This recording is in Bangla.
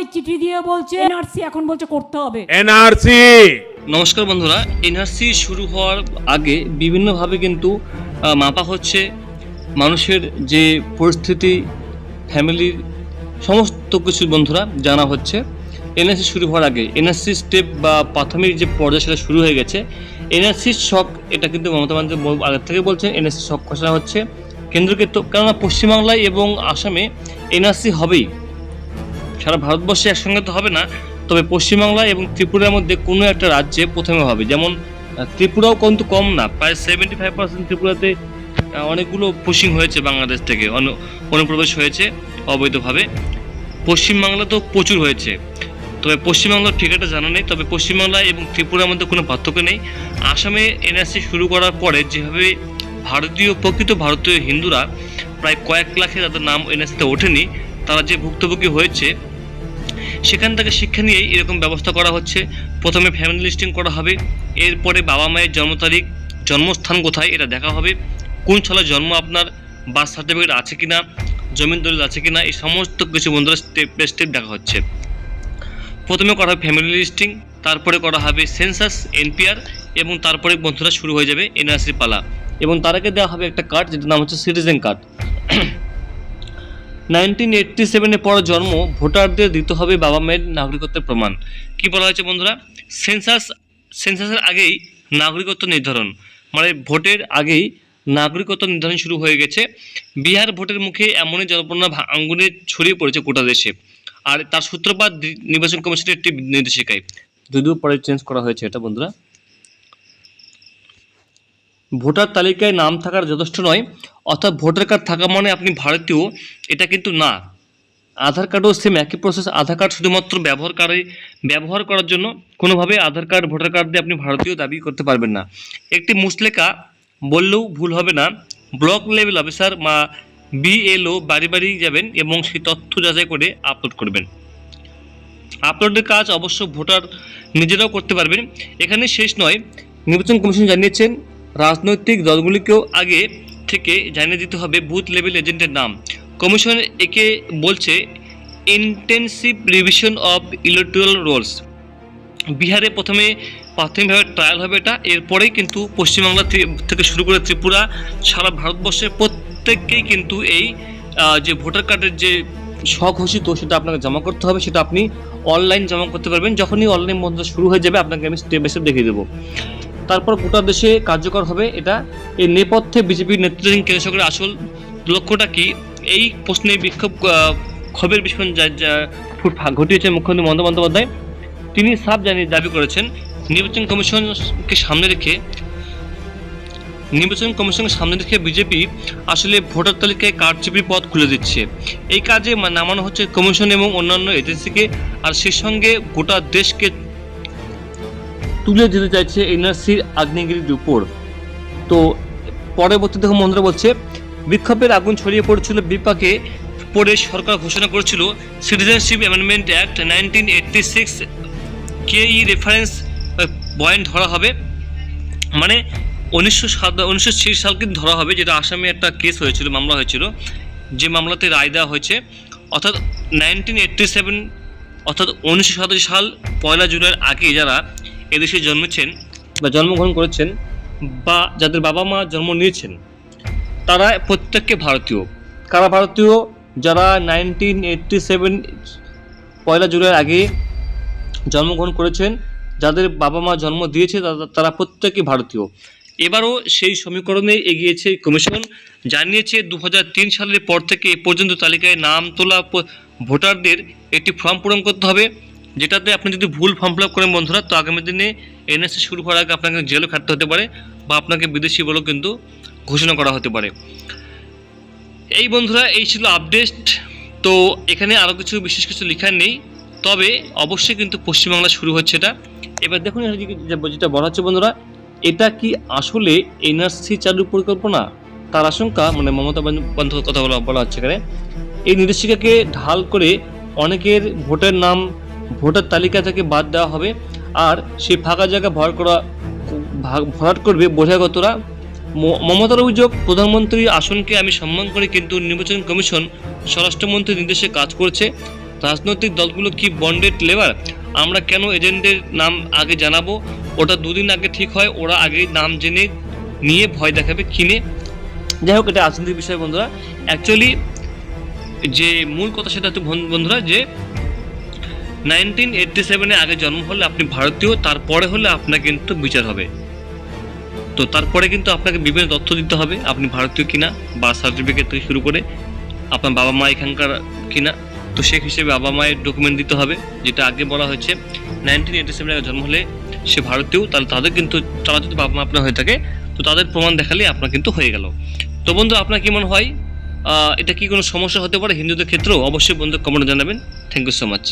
আমায় চিঠি দিয়ে বলছে এনআরসি এখন বলছে করতে হবে। এনআরসি। নমস্কার বন্ধুরা এনআরসি শুরু হওয়ার আগে বিভিন্নভাবে কিন্তু মাপা হচ্ছে মানুষের যে পরিস্থিতি ফ্যামিলির সমস্ত কিছু বন্ধুরা জানা হচ্ছে। এনআরসি শুরু হওয়ার আগে এনআরসি স্টেপ বা প্রাথমিক যে পর্যায় সেটা শুরু হয়ে গেছে। এনআরসির শখ এটা কিন্তু মমতা বন্দ্যোপাধ্যায় আগে থেকে বলছেন এনআরসি শখ ঘোষণা হচ্ছে। কেন্দ্রকে তো কেননা পশ্চিমবাংলায় এবং আসামে এনআরসি হবেই। সারা ভারতবর্ষে একসঙ্গে তো হবে না, তবে পশ্চিমবাংলা এবং ত্রিপুরার মধ্যে কোনো একটা রাজ্যে প্রথমে হবে। যেমন ত্রিপুরাও কিন্তু কম না, প্রায় সেভেন্টি ফাইভ পার্সেন্ট ত্রিপুরাতে অনেকগুলো পুশিং হয়েছে বাংলাদেশ থেকে, অনু- অনুপ্রবেশ হয়েছে অবৈধভাবে। পশ্চিমবাংলা তো প্রচুর হয়েছে, তবে পশ্চিমবাংলার ঠিকাটা জানা নেই, তবে পশ্চিমবাংলা এবং ত্রিপুরার মধ্যে কোনো পার্থক্য নেই। আসামে এনআরসি শুরু করার পরে যেভাবে ভারতীয়, প্রকৃত ভারতীয় হিন্দুরা প্রায় কয়েক লাখে তাদের নাম এনআরসিতে ওঠেনি, তারা যে ভুক্তভোগী হয়েছে সেখান থেকে শিক্ষা নিয়েই এরকম ব্যবস্থা করা হচ্ছে। প্রথমে ফ্যামিলি লিস্টিং করা হবে। এরপরে বাবা মায়ের জন্ম তারিখ, জন্মস্থান কোথায় এটা দেখা হবে। কোন সালে জন্ম আপনার বার্থ সার্টিফিকেট আছে কি না জমিন দলিল আছে কি না এই সমস্ত কিছু বন্ধুরা স্টেপ বাই স্টেপ দেখা হচ্ছে। প্রথমে করা হবে ফ্যামিলি লিস্টিং তারপরে করা হবে সেন্সাস এনপিআর এবং তারপরে বন্ধুরা শুরু হয়ে যাবে এনআরসি পালা। এবং তার আগে দেওয়া হবে একটা কার্ড যেটার নাম হচ্ছে সিটিজেন কার্ড নাইনটিন এইটটি সেভেনের পর জন্ম, ভোটারদের দিতে হবে বাবা মায়ের নাগরিকত্বের প্রমাণ। কি বলা হয়েছে বন্ধুরা? সেন্সাস, সেন্সাসের আগেই নাগরিকত্ব নির্ধারণ মানে ভোটের আগেই নাগরিকত্ব নির্ধারণ শুরু হয়ে গেছে। বিহার ভোটের মুখে এমনই জল্পনা আঙ্গুলে ছড়িয়ে পড়েছে গোটা দেশে। আর তার সূত্রপাত, নির্বাচন কমিশনের একটি নির্দেশিকায়। যদিও পরে চেঞ্জ করা হয়েছে এটা, বন্ধুরা। ভোটার তালিকায় নাম থাকার যথেষ্ট নয়, অর্থাৎ ভোটার কার্ড থাকা মানে আপনি ভারতীয়, এটা কিন্তু না। আধার কার্ডও সেম একই প্রসেস আধার কার্ড শুধুমাত্র ব্যবহারকারী ব্যবহার করার জন্য কোনোভাবে আধার কার্ড, ভোটার কার্ড দিয়ে আপনি ভারতীয় দাবি করতে পারবেন না। একটি মুসলেকা বললেও ভুল হবে না, ব্লক লেভেল অফিসার বা বিএলও বাড়ি বাড়ি যাবেন এবং সেই তথ্য যাচাই করে আপলোড করবেন। আপলোডের কাজ অবশ্য ভোটার নিজেরাও করতে পারবেন। এখানে শেষ নয়, নির্বাচন কমিশন জানিয়েছেন রাজনৈতিক দলগুলিকেও আগে থেকে জানিয়ে দিতে হবে বুথ লেভেল এজেন্টের নাম। কমিশন একে বলছে intensive revision of electoral rolls বিহারে প্রথমে প্রাথমিকভাবে ট্রায়াল হবে এটা এরপরেই কিন্তু পশ্চিমবাংলা থেকে শুরু করে ত্রিপুরা, সারা ভারতবর্ষের প্রত্যেককেই কিন্তু এই যে ভোটার কার্ডের যে শখ স্বঘোষিত সেটা আপনাকে জমা করতে হবে, সেটা আপনি অনলাইন জমা করতে পারবেন। যখনই অনলাইন বন্ধ শুরু হয়ে যাবে, আপনাকে আমি স্টেপ বাই স্টেপ দেখিয়ে দেবো। তারপর গোটা দেশে কার্যকর হবে, এটা এই নেপথ্যে বিজেপির নেতৃত্বাধীন কেন্দ্র সরকারের আসল লক্ষ্যটা কি? এই প্রশ্নে বিক্ষোভ ক্ষোভের বিস্ফোরণ যা- যা ফুট ফা- ঘটিয়েছে মুখ্যমন্ত্রী মমতা বন্দ্যোপাধ্যায়। তিনি সাফ জানিয়ে দাবি করেছেন, নির্বাচন কমিশনকে সামনে রেখে নির্বাচন কমিশনকে সামনে রেখে বিজেপি আসলে ভোটার তালিকায় কারচুপির পথ খুলে দিচ্ছে। এই কাজে নামানো হচ্ছে কমিশন এবং অন্যান্য এজেন্সিকে, আর সেই সঙ্গে গোটা দেশকে তুলে দিতে চাইছে এনআরসির আগ্নেয়গিরির উপর। তো পরবর্তীতে মন্ত্রী বলছে, বিক্ষোভের আগুন ছড়িয়ে পড়ছিল বিপাকে, পরে সরকার ঘোষণা করেছিল citizenship amendment act nineteen eighty six কে ই রেফারেন্স পয়েন্ট ধরা হবে। মানে উনিশশো সাত, উনিশশো ছিয়াশি সাল কিন্তু ধরা হবে, যেটা আসামে একটা কেস হয়েছিল, মামলা হয়েছিল। যে মামলাতে রায় দেওয়া হয়েছে। অর্থাৎ নাইনটিন এইটটি সেভেন অর্থাৎ উনিশশো সাতাশি সাল পয়লা জুলাইয়ের আগে যারা এদেশে জন্মেছেন বা জন্মগ্রহণ করেছেন বা যাদের বাবা মা জন্ম নিয়েছেন তারা প্রত্যেককে ভারতীয়। কারা ভারতীয়? যারা নাইনটিন এইটটি সেভেন পয়লা জুলাইয়ের আগে জন্মগ্রহণ করেছেন যাদের বাবা মা জন্ম দিয়েছে তারা- তারা প্রত্যেকে ভারতীয়। এবারও সেই সমীকরণে এগিয়েছে কমিশন জানিয়েছে দু হাজার তিন সালের পর থেকে এ পর্যন্ত তালিকায় নাম তোলা ভোটারদের একটি ফর্ম পূরণ করতে হবে। যেটাতে আপনি যদি ভুল ফর্ম ফিল আপ করেন বন্ধুরা, তো আগামী দিনে এনএসএ শুরু হওয়ার আগে আপনাকে জেলও খাটতে হতে পারে বা আপনাকে বিদেশি বলেও কিন্তু ঘোষণা করা হতে পারে। এই বন্ধুরা, এই ছিল আপডেট তো এখানে আরও কিছু বিশেষ কিছু লেখা নেই। তবে অবশ্যই কিন্তু পশ্চিমবাংলা শুরু হচ্ছে এটা। এবার দেখুন যেটা বলা হচ্ছে বন্ধুরা, এটা কি আসলে এনআরসি চালুর পরিকল্পনা? তার আশঙ্কা মানে মমতা বন্দ- বন্দ্যোপাধ্যায়ের কথা বলা বলা হচ্ছে এখানে। এই নির্দেশিকাকে ঢাল করে অনেকের ভোটের নাম ভোটার তালিকা থেকে বাদ দেওয়া হবে, আর সেই ফাঁকা জায়গা ভর করা ভরাট করবে বহিরাগতরা। ম- মমতার অভিযোগ প্রধানমন্ত্রী আসনকে আমি সম্মান করি কিন্তু নির্বাচন কমিশন স্বরাষ্ট্রমন্ত্রীর নির্দেশে কাজ করছে। রাজনৈতিক দলগুলো কি বন্ডেড লেবার আমরা কেন এজেন্টের নাম আগে জানাব? ওটা দুদিন আগে ঠিক হয়, ওরা আগে নাম জেনে নিয়ে ভয় দেখাবে কিনে। যাই হোক, এটা রাজনৈতিক বিষয় বন্ধুরা। অ্যাকচুয়ালি যে মূল কথা সেটা হচ্ছে বন্ধ- বন্ধুরা, যে নাইনটিন এইটটি সেভেনে আগে জন্ম হলে আপনি ভারতীয়, তারপরে হলে আপনার কিন্তু বিচার হবে। তো তারপরে কিন্তু আপনাকে বিভিন্ন তথ্য দিতে হবে, আপনি ভারতীয় কিনা বার্থ সার্টিফিকেট থেকে শুরু করে আপনার বাবা মা এখানকার কিনা। তো সেই হিসেবে বাবা মায়ের ডকুমেন্ট দিতে হবে, যেটা আগে বলা হয়েছে, নাইনটিন এইটি আগে জন্ম হলে সে ভারতীয়, তাহলে তাদের কিন্তু তারা যদি বাবা মা আপনার হয়ে থাকে। তো তাদের প্রমাণ দেখালে আপনার কিন্তু হয়ে গেল। তো বন্ধু, আপনার কি মনে হয়? এটা কি কোনো সমস্যা হতে পারে হিন্দুদের ক্ষেত্রেও? অবশ্যই বন্ধু কমেন্টে জানাবেন। Thank you so much